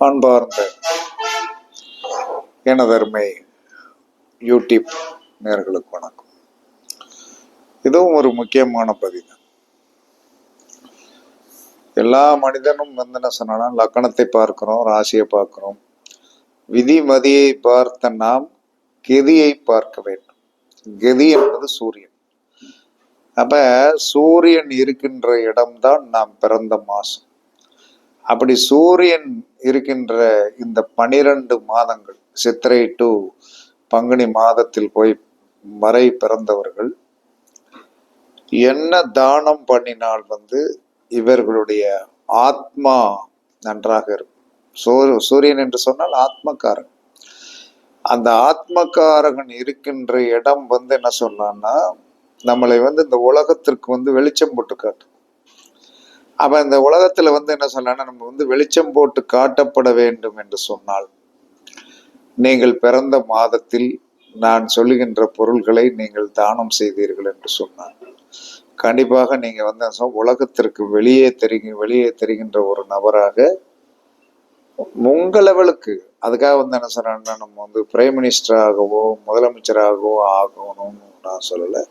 அன்பார்ந்த எனதருமை யூடியூப் நேர்களுக்கு வணக்கம். இதுவும் ஒரு முக்கியமான பதிவு. எல்லா மனிதனும் வந்து என்ன சொன்னா லக்கணத்தை பார்க்கிறோம் ராசியை பார்க்கிறோம். விதி மதியை பார்த்த நாம் கெதியை பார்க்க வேண்டும். கெதி என்பது சூரியன். அப்ப சூரியன் இருக்கின்ற இடம்தான் நாம் பிறந்த மாசம். அப்படி சூரியன் இருக்கின்ற இந்த பனிரெண்டு மாதங்கள் சித்திரை டு பங்குனி மாதத்தில் போய் வரை பிறந்தவர்கள் என்ன தானம் பண்ணினால் வந்து இவர்களுடைய ஆத்மா நன்றாக இருக்கும். சூ- சூரியன் என்று சொன்னால் ஆத்மக்காரன். அந்த ஆத்மக்காரகன் இருக்கின்ற இடம் வந்து என்ன சொன்னான்னா நம்மளை வந்து இந்த உலகத்திற்கு வந்து வெளிச்சம் போட்டு காட்டும். அப்ப இந்த உலகத்துல வந்து என்ன சொன்னா நம்ம வந்து வெளிச்சம் போட்டு காட்டப்பட வேண்டும் என்று சொன்னால் நீங்கள் பிறந்த மாதத்தில் நான் சொல்லுகின்ற பொருள்களை நீங்கள் தானம் செய்தீர்கள் என்று சொன்னார் கண்டிப்பாக நீங்க வந்து என்ன உலகத்திற்கு வெளியே தெரிங்க வெளியே தெரிகின்ற ஒரு நபராக உங்க லெவலுக்கு அதுக்காக வந்து என்ன சொன்னா நம்ம வந்து பிரைம் மினிஸ்டராகவோ முதலமைச்சராகவோ ஆகணும்னு நான் சொல்லலை.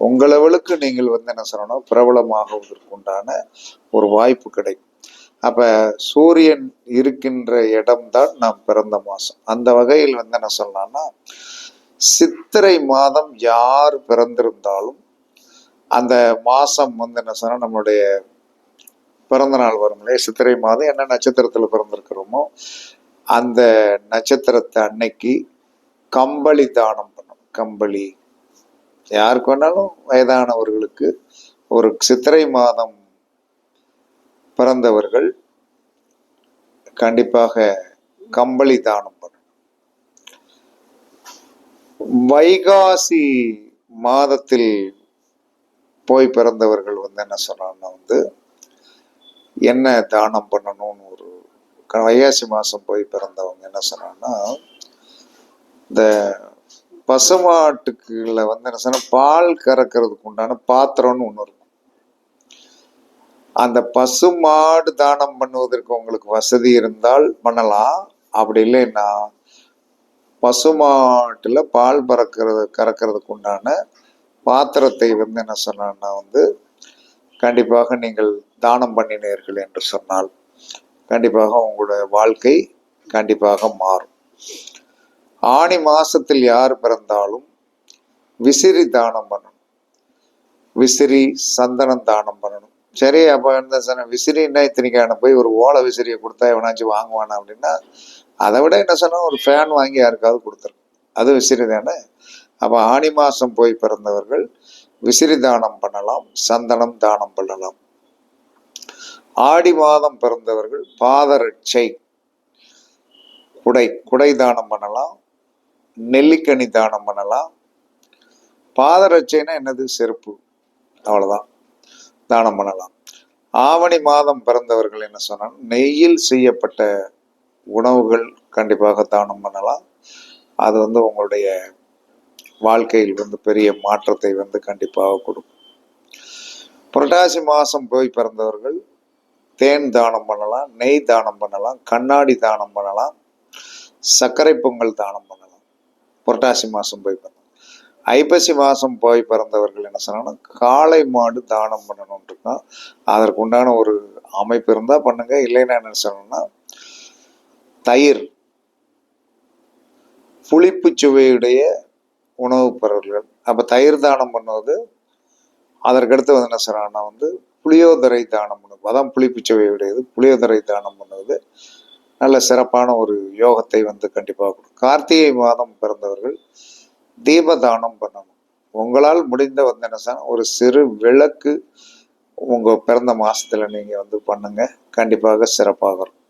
உங்க லெவலுக்கு நீங்கள் வந்து என்ன சொல்லணும்? பிரபலமாகுவதற்கு உண்டான ஒரு வாய்ப்பு கிடைக்கும். அப்ப சூரியன் இருக்கின்ற இடம்தான் நாம் பிறந்த மாசம் அந்த வகையில் வந்து என்ன சொல்லலாம்னா சித்திரை மாதம் யார் பிறந்திருந்தாலும் அந்த மாசம் வந்து என்ன சொன்னா நம்மளுடைய பிறந்த நாள் வரும் இல்லையா? சித்திரை மாதம் என்ன நட்சத்திரத்துல பிறந்திருக்கிறோமோ அந்த நட்சத்திரத்தை அன்னைக்கு கம்பளி தானம் பண்ணணும் கம்பளி யாருக்கு வேணாலும் வயதானவர்களுக்கு ஒரு சித்திரை மாதம் பிறந்தவர்கள் கண்டிப்பாக கம்பளி தானம் பண்ணணும். வைகாசி மாதத்தில் போய் பிறந்தவர்கள் வந்து என்ன சொன்னாங்கன்னா வந்து என்ன தானம் பண்ணணும்னு ஒரு வைகாசி மாதம் போய் பிறந்தவங்க என்ன சொன்னாங்கன்னா இந்த பசுமாட்டுக்குள்ள வந்து என்ன சொன்னா பால் கறக்கிறதுக்கு உண்டான பாத்திரம்னு ஒன்று இருக்கும். அந்த பசுமாடு தானம் பண்ணுவதற்கு உங்களுக்கு வசதி இருந்தால் பண்ணலாம். அப்படி இல்லைன்னா பசுமாட்டில் பால் பறக்கிறது கறக்கிறதுக்கு உண்டான பாத்திரத்தை வந்து என்ன சொன்னா வந்து கண்டிப்பாக நீங்கள் தானம் பண்ணினீர்கள் என்று சொன்னால் கண்டிப்பாக உங்களுடைய வாழ்க்கை கண்டிப்பாக மாறும். ஆணி மாசத்தில் யார் பிறந்தாலும் விசிறி தானம் பண்ணணும். விசிறி சந்தனம் தானம் பண்ணணும். சரி அப்போ என்ன சொன்ன? விசிறின்னா இத்தனைக்கான போய் ஒரு ஓலை விசிறியை கொடுத்தா எவனாச்சும் வாங்குவானா அப்படின்னா அதை விட என்ன சொன்னா? ஒரு ஃபேன் வாங்கி யாருக்காவது கொடுத்துரும். அது விசிறி தானே? அப்போ ஆணி மாசம் போய் பிறந்தவர்கள் விசிறி தானம் பண்ணலாம் சந்தனம் தானம் பண்ணலாம். ஆடி மாதம் பிறந்தவர்கள் பாதரட்சை குடை குடை தானம் பண்ணலாம். நெல்லிக்கனி தானம் பண்ணலாம். பாதரட்சைனா என்னது? செருப்பு. அவ்வளவுதான். தானம் பண்ணலாம். ஆவணி மாதம் பிறந்தவர்கள் என்ன சொன்னால் நெய்யில் செய்யப்பட்ட உணவுகள் கண்டிப்பாக தானம் பண்ணலாம். அது வந்து உங்களுடைய வாழ்க்கையில் வந்து பெரிய மாற்றத்தை வந்து கண்டிப்பாக கொடுக்கும். புரட்டாசி மாதம் போய் பிறந்தவர்கள் தேன் தானம் பண்ணலாம் நெய் தானம் பண்ணலாம் கண்ணாடி தானம் பண்ணலாம் சர்க்கரை பொங்கல் தானம் பண்ணலாம். புரட்டாசி மாதம் போய் பிறந்தோம் ஐப்பசி மாதம் போய் பிறந்தவர்கள் என்ன சொன்னாங்கன்னா காளை மாடு தானம் பண்ணணும்னு இருக்கோம் அதற்கு உண்டான ஒரு அமைப்பு இருந்தால் பண்ணுங்க. இல்லைன்னா என்ன சொல்லணும்னா தயிர் புளிப்பு சுவையுடைய உணவுப் பொருள்கள். அப்போ தயிர் தானம் பண்ணுவது அதற்கடுத்து வந்து என்ன சொல்றாங்கன்னா வந்து புளியோதரை தானம் பண்ணுவது. அதான் புளிப்பு சுவையுடையது. புளியோதரை தானம் பண்ணுவது. நல்ல சிறப்பான ஒரு யோகத்தை வந்து கண்டிப்பாக கொடுக்கும். கார்த்திகை மாதம் பிறந்தவர்கள் தீப தானம் பண்ணணும். உங்களால் முடிந்த வந்து என்ன ஒரு சிறு விளக்கு உங்கள் பிறந்த மாதத்தில் நீங்கள் வந்து பண்ணுங்க. கண்டிப்பாக சிறப்பாக இருக்கும்.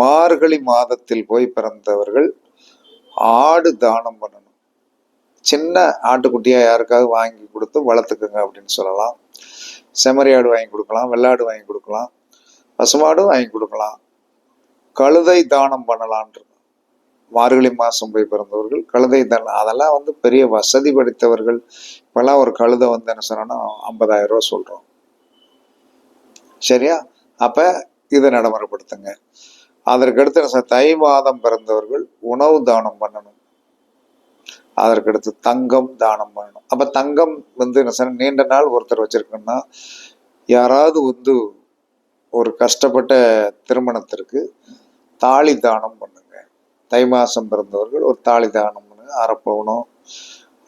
மார்கழி மாதத்தில் போய் பிறந்தவர்கள் ஆடு தானம் பண்ணணும். சின்ன ஆட்டுக்குட்டியாக யாருக்காவது வாங்கி கொடுத்து வளர்த்துக்குங்க அப்படின்னு சொல்லலாம். செம்மறி ஆடு வாங்கி கொடுக்கலாம் வெள்ளாடு வாங்கி கொடுக்கலாம் பசுமாடும் வாங்கி கொடுக்கலாம். கழுதை தானம் பண்ணலான்றது. மார்கழி மாதம் போய் பிறந்தவர்கள் கழுதை தானம் அதெல்லாம் வந்து பெரிய வசதி படைத்தவர்கள். இப்போல்லாம் ஒரு கழுதை வந்து என்ன சொன்னோன்னா ஐம்பதாயிரம் ரூபா சொல்கிறோம் சரியா? அப்போ இதை நடைமுறைப்படுத்துங்க. அதற்கடுத்து என்ன தை மாதம் பிறந்தவர்கள் உணவு தானம் பண்ணணும். அதற்கடுத்து தங்கம் தானம் பண்ணணும். அப்ப தங்கம் வந்து என்ன சார் நீண்ட நாள் ஒருத்தர் வச்சிருக்கோம்னா யாராவது வந்து ஒரு கஷ்டப்பட்ட திருமணத்திற்கு தாலி தானம் பண்ணுங்க. தை மாசம் பிறந்தவர்கள் ஒரு தாலி தானம் பண்ணுங்க அரை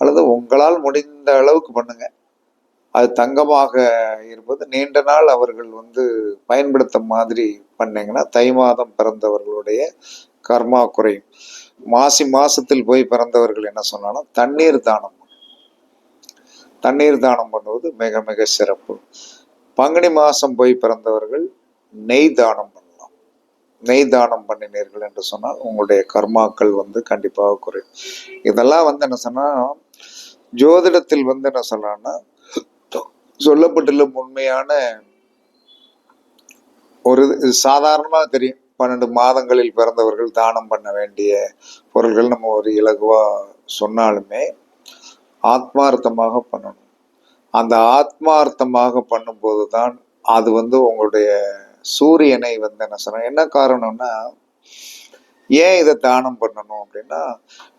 அல்லது உங்களால் முடிந்த அளவுக்கு பண்ணுங்க. அது தங்கமாக இருப்பது நீண்ட நாள் அவர்கள் வந்து பயன்படுத்த மாதிரி பண்ணீங்கன்னா தை மாதம் பிறந்தவர்களுடைய கர்மா குறையும். மாசி மாசத்தில் போய் பிறந்தவர்கள் என்ன சொன்னாலும் தண்ணீர் தானம் தண்ணீர் தானம் பண்ணுவது மிக மிக சிறப்பு. பங்குனி மாசம் போய் பிறந்தவர்கள் நெய் தானம் பண்ணலாம் நெய் தானம் பண்ணினீர்கள் என்று சொன்னால் உங்களுடைய கர்மாக்கள் வந்து கண்டிப்பாக குறையும். இதெல்லாம் வந்து என்ன சொன்னால் ஜோதிடத்தில் வந்து என்ன சொல்லலாம்னா சொல்லப்பட்டுள்ள உண்மையான ஒரு இது சாதாரணமாக தெரியும். பன்னெண்டு மாதங்களில் பிறந்தவர்கள் தானம் பண்ண வேண்டிய பொருள்கள் நம்ம ஒரு இலகுவாக சொன்னாலுமே ஆத்மார்த்தமாக பண்ணணும். அந்த ஆத்மார்த்தமாக பண்ணும்போது தான் அது வந்து உங்களுடைய சூரியனை வந்து என்ன சொன்ன என்ன காரணம்னா ஏன் இதை தானம் பண்ணணும் அப்படின்னா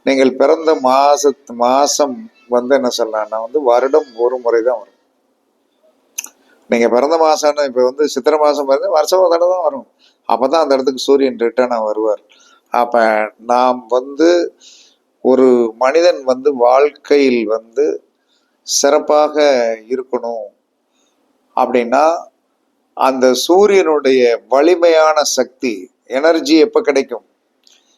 நீங்கள் பிறந்த மாசத்து மாசம் வந்து என்ன சொல்லலாம்னா வந்து வருடம் ஒரு முறை தான் வரும். நீங்க பிறந்த மாசம்னு இப்ப வந்து சித்திரை மாசம் பிறந்த வருஷம் ஒரு தடவை தான் வரும். அப்பதான் அந்த இடத்துக்கு சூரியன் ரிட்டர்னா வருவார். அப்ப நாம் வந்து ஒரு மனிதன் வந்து வாழ்க்கையில் வந்து சிறப்பாக இருக்கணும் அப்படின்னா அந்த சூரியனுடைய வலிமையான சக்தி எனர்ஜி எப்ப கிடைக்கும்?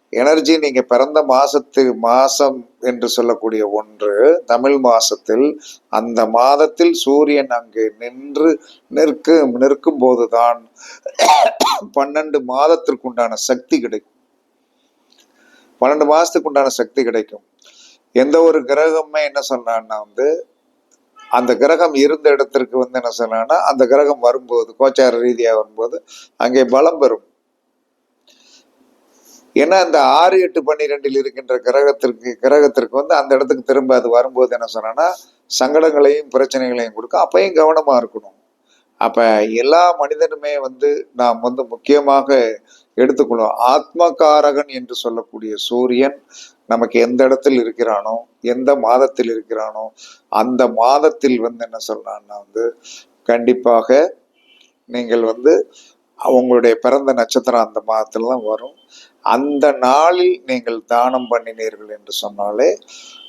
எனர்ஜி நீங்க பிறந்த மாசத்து மாசம் என்று சொல்லக்கூடிய ஒன்று தமிழ் மாசத்தில். அந்த மாதத்தில் சூரியன் அங்கு நின்று நிற்கும் நிற்கும் போதுதான் பன்னெண்டு மாதத்திற்கு உண்டான சக்தி கிடைக்கும். பன்னெண்டு மாசத்துக்கு உண்டான சக்தி கிடைக்கும். எந்த ஒரு கிரகமே என்ன சொன்னான்னா வந்து அந்த கிரகம் இருந்த இடத்திற்கு வந்து என்ன சொன்னான்னா அந்த கிரகம் வரும்போது கோச்சார ரீதியாக வரும்போது அங்கே பலம் பெறும். ஏன்னா இந்த ஆறு எட்டு பன்னிரெண்டில் இருக்கின்ற கிரகத்திற்கு கிரகத்திற்கு வந்து அந்த இடத்துக்கு திரும்ப அது வரும்போது என்ன சொன்னா சங்கடங்களையும் பிரச்சனைகளையும் கொடுக்கும். அப்பையும் கவனமா இருக்கணும். அப்ப எல்லா மனிதனுமே வந்து நாம் வந்து முக்கியமாக எடுத்துக்கணும் ஆத்மகாரகன் என்று சொல்லக்கூடிய சூரியன் நமக்கு எந்த இடத்தில் இருக்கிறானோ எந்த மாதத்தில் இருக்கிறானோ அந்த மாதத்தில் வந்து என்ன சொல்றான்னா வந்து கண்டிப்பாக நீங்கள் வந்து உங்களுடைய பிறந்த நட்சத்திரம் அந்த மாதத்தில் தான் வரும். அந்த நாளில் நீங்கள் தானம் பண்ணினீர்கள் என்று சொன்னாலே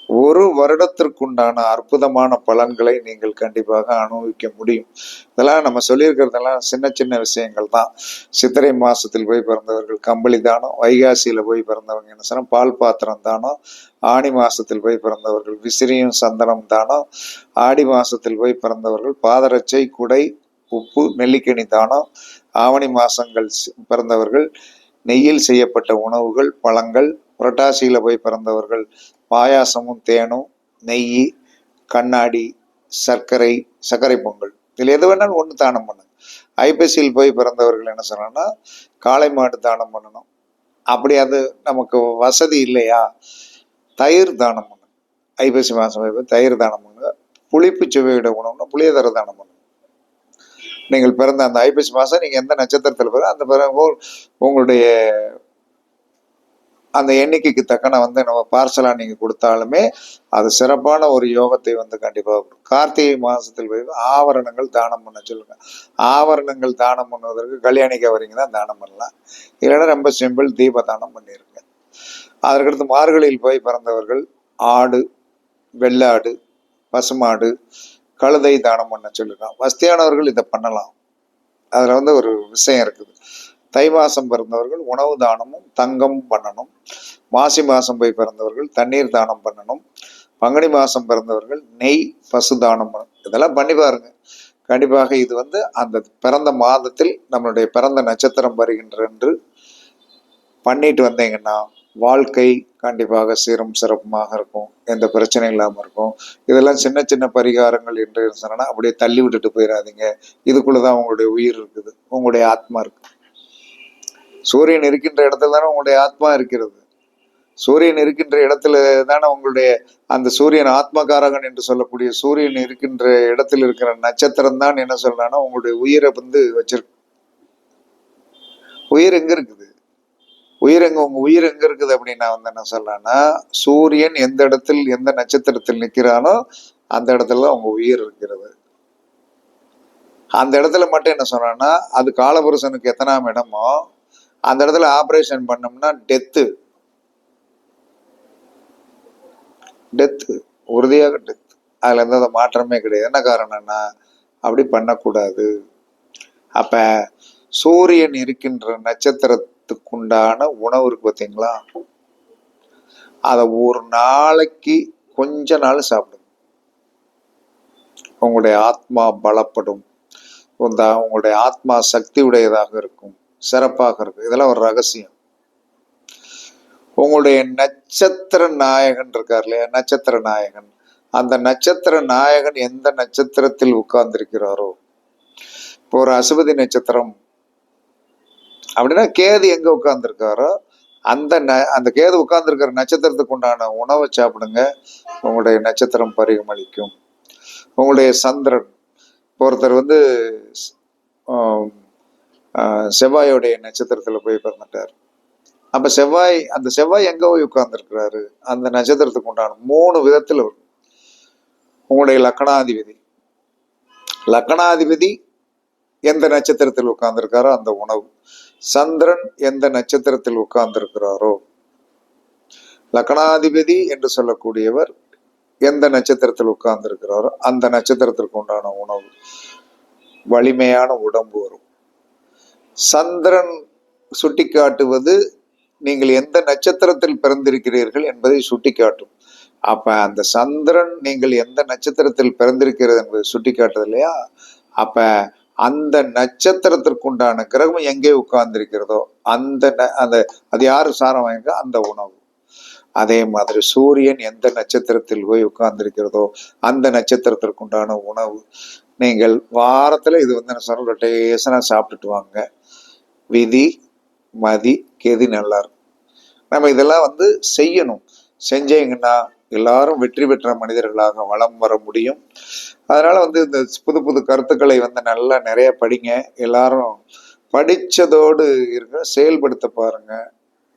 ஒரு வருடத்திற்குண்டான அற்புதமான பலன்களை நீங்கள் கண்டிப்பாக அனுபவிக்க முடியும். இதெல்லாம் நம்ம சொல்லியிருக்கிறதெல்லாம் சின்ன சின்ன விஷயங்கள் தான். சித்திரை மாசத்தில் போய் பிறந்தவர்கள் கம்பளி தானம் வைகாசியில போய் பிறந்தவங்க என்ன சொன்னால் பால் பாத்திரம் தானம் ஆணி மாசத்தில் போய் பிறந்தவர்கள் விசிறியும் சந்தனம் தானம் ஆடி மாசத்தில் போய் பிறந்தவர்கள் பாதரட்சை குடை உப்பு நெல்லிக்கனி தானம் ஆவணி மாசங்கள் பிறந்தவர்கள் நெய்யில் செய்யப்பட்ட உணவுகள் பழங்கள் புரட்டாசியில போய் பிறந்தவர்கள் பாயாசமும் தேனும் நெய் கண்ணாடி சர்க்கரை சர்க்கரை பொங்கல். இதில் எது வேணாலும் ஒன்று தானம் பண்ணுங்க. ஐப்பசியில் போய் பிறந்தவர்கள் என்ன சொன்னா காளை மாடு தானம் பண்ணணும். அப்படி அது நமக்கு வசதி இல்லையா? தயிர் தானம் பண்ணுங்க. ஐப்பசி மாதம் போய் தயிர் தானம் பண்ணுங்க. புளிப்பு சுவையிட உணவுனா புளியதர தானம் பண்ணுங்க. நீங்கள் பிறந்த அந்த ஐப்பசி மாதம் நீங்கள் எந்த நட்சத்திரத்தில் பிறகு அந்த பிறகு உங்களுடைய அந்த எண்ணிக்கைக்கு தக்கன வந்து நம்ம பார்சலாக நீங்கள் கொடுத்தாலுமே அது சிறப்பான ஒரு யோகத்தை வந்து கண்டிப்பாக கொடுக்கும். கார்த்திகை மாதத்தில் போய் ஆவரணங்கள் தானம் பண்ண சொல்லுங்க. ஆவரணங்கள் தானம் பண்ணுவதற்கு கல்யாணிக்க வரீங்க தான் தானம் பண்ணலாம். இல்லைன்னா ரொம்ப சிம்பிள் தீப தானம் பண்ணிருங்க. அதற்கடுத்து மார்கழியில் போய் பிறந்தவர்கள் ஆடு வெள்ளாடு பசுமாடு கழுதை தானம் பண்ண சொல்லிருக்கான் வசதியானவர்கள் இதை பண்ணலாம். அதில் வந்து ஒரு விஷயம் இருக்குது. தை மாசம் பிறந்தவர்கள் உணவு தானமும் தங்கம் பண்ணணும். மாசி மாசம் போய் பிறந்தவர்கள் தண்ணீர் தானம் பண்ணணும். பங்குனி மாசம் பிறந்தவர்கள் நெய் பசு தானம் பண்ணணும். இதெல்லாம் பண்ணி பாருங்க. கண்டிப்பாக இது வந்து அந்த பிறந்த மாதத்தில் நம்மளுடைய பிறந்த நட்சத்திரம் வருகின்ற என்று பண்ணிட்டு வந்தீங்கன்னா வாழ்க்கை கண்டிப்பாக சீரும் சிறப்புமாக இருக்கும். எந்த பிரச்சனையும் இல்லாமல் இருக்கும். இதெல்லாம் சின்ன சின்ன பரிகாரங்கள் என்று சொன்னால் அப்படியே தள்ளி விட்டுட்டு போயிடாதீங்க இதுக்குள்ளதான் உங்களுடைய உயிர் இருக்குது. உங்களுடைய ஆத்மா இருக்கு. சூரியன் இருக்கின்ற இடத்துல தானே உங்களுடைய ஆத்மா இருக்கிறது. சூரியன் இருக்கின்ற இடத்துல தானே உங்களுடைய அந்த சூரியன் ஆத்மகாரகன் என்று சொல்லக்கூடிய சூரியன் இருக்கின்ற இடத்தில் இருக்கிற நட்சத்திரம் தான் என்ன சொல்றான்னா உங்களுடைய உயிரை வந்து வச்சிருக்கு. உயிர் எங்க இருக்குது? உயிர் எங்க உங்க உயிர் எங்க இருக்குது அப்படின்னா வந்து என்ன சொல்லலாம்னா சூரியன் எந்த இடத்தில் எந்த நட்சத்திரத்தில் நிற்கிறானோ அந்த இடத்துல உங்க உயிர் இருக்கிறது. அந்த இடத்துல மட்டும் என்ன சொல்றான்னா அது காலபுருஷனுக்கு எத்தனாம் இடமோ அந்த இடத்துல ஆபரேஷன் பண்ணோம்னா டெத்து டெத்து உறுதியாக டெத் அதில் எந்த மாற்றமே கிடையாது. என்ன காரணம்னா அப்படி பண்ணக்கூடாது. அப்ப சூரியன் இருக்கின்ற நட்சத்திரத்துக்குண்டான உணவு இருக்கு பார்த்தீங்களா? அதை ஒரு நாளைக்கு கொஞ்ச நாள் சாப்பிடுங்க. உங்களுடைய ஆத்மா பலப்படும். உங்களுடைய ஆத்மா சக்தி உடையதாக இருக்கும். சிறப்பாக இருக்கும் இதெல்லாம் ஒரு ரகசியம். உங்களுடைய நட்சத்திர நாயகன் இருக்கார் இல்லையா? நட்சத்திர நாயகன். அந்த நட்சத்திர நாயகன் எந்த நட்சத்திரத்தில் உட்கார்ந்திருக்கிறாரோ? இப்போ ஒரு அசுபதி நட்சத்திரம். அப்படின்னா கேது எங்க உட்கார்ந்துருக்காரோ? அந்த ந- அந்த கேது உட்கார்ந்துருக்கிற நட்சத்திரத்துக்கு உண்டான உணவை சாப்பிடுங்க. உங்களுடைய நட்சத்திரம் பரிகமளிக்கும் உங்களுடைய சந்திரன். ஒருத்தர் வந்து செவ்வாயோடைய நட்சத்திரத்தில் போய் பிறந்துட்டார். அப்போ செவ்வாய் அந்த செவ்வாய் எங்கே போய் உட்கார்ந்துருக்கிறாரு? அந்த நட்சத்திரத்துக்கு உண்டான மூணு விதத்தில் வரும். உங்களுடைய லக்கணாதிபதி. லக்கணாதிபதி எந்த நட்சத்திரத்தில் உட்கார்ந்துருக்காரோ அந்த உணவு. சந்திரன் எந்த நட்சத்திரத்தில் உட்கார்ந்திருக்கிறாரோ. லக்கணாதிபதி என்று சொல்லக்கூடியவர் எந்த நட்சத்திரத்தில் உட்கார்ந்திருக்கிறாரோ அந்த நட்சத்திரத்திற்கு உண்டான உணவு. வலிமையான உடம்பு வரும். சந்திரன் சுட்டிக்காட்டுவது நீங்கள் எந்த நட்சத்திரத்தில் பிறந்திருக்கிறீர்கள் என்பதை சுட்டிக்காட்டும். அப்ப அந்த சந்திரன் நீங்கள் எந்த நட்சத்திரத்தில் பிறந்திருக்கிறது என்பதை சுட்டிக்காட்டுது இல்லையா? அப்ப அந்த நட்சத்திரத்திற்குண்டான கிரகம் எங்கே உட்கார்ந்திருக்கிறதோ அந்த ந- அந்த அது யாரு சாரம் வாங்க அந்த உணவு. அதே மாதிரி சூரியன் எந்த நட்சத்திரத்தில் போய் உட்கார்ந்திருக்கிறதோ அந்த நட்சத்திரத்திற்குண்டான உணவு. நீங்கள் வாரத்துல இது வந்து நான் சொல்கிற டேசனாக சாப்பிட்டுட்டு வாங்க. விதி மதி கெதி நல்லா இருக்கும் நம்ம இதெல்லாம் வந்து செய்யணும். செஞ்சீங்கன்னா எல்லாரும் வெற்றி பெற்ற மனிதர்களாக வளம் வர முடியும். அதனால வந்து இந்த புது புது கருத்துக்களை வந்து நல்லா நிறைய படிங்க. எல்லாரும் படித்ததோடு இருக்க செயல்படுத்த பாருங்க.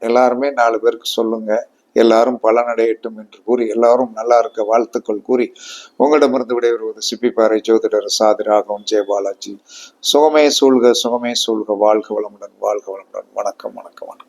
எல்லாருமே நாலு பேருக்கு சொல்லுங்கள் எல்லாரும் பலனடையட்டும் என்று கூறி எல்லாரும் நல்லா இருக்க வாழ்த்துக்கள் கூறி உங்களிடமிருந்து விடைபெறுவது சிப்பிப்பாறை ஜோதிடர் சாதி ராகவன் ஜெயபாலாஜி சுகமே சூழ்க சுகமே சூழ்க. வாழ்க வளமுடன் வாழ்க வளமுடன். வணக்கம் வணக்கம் வணக்கம்.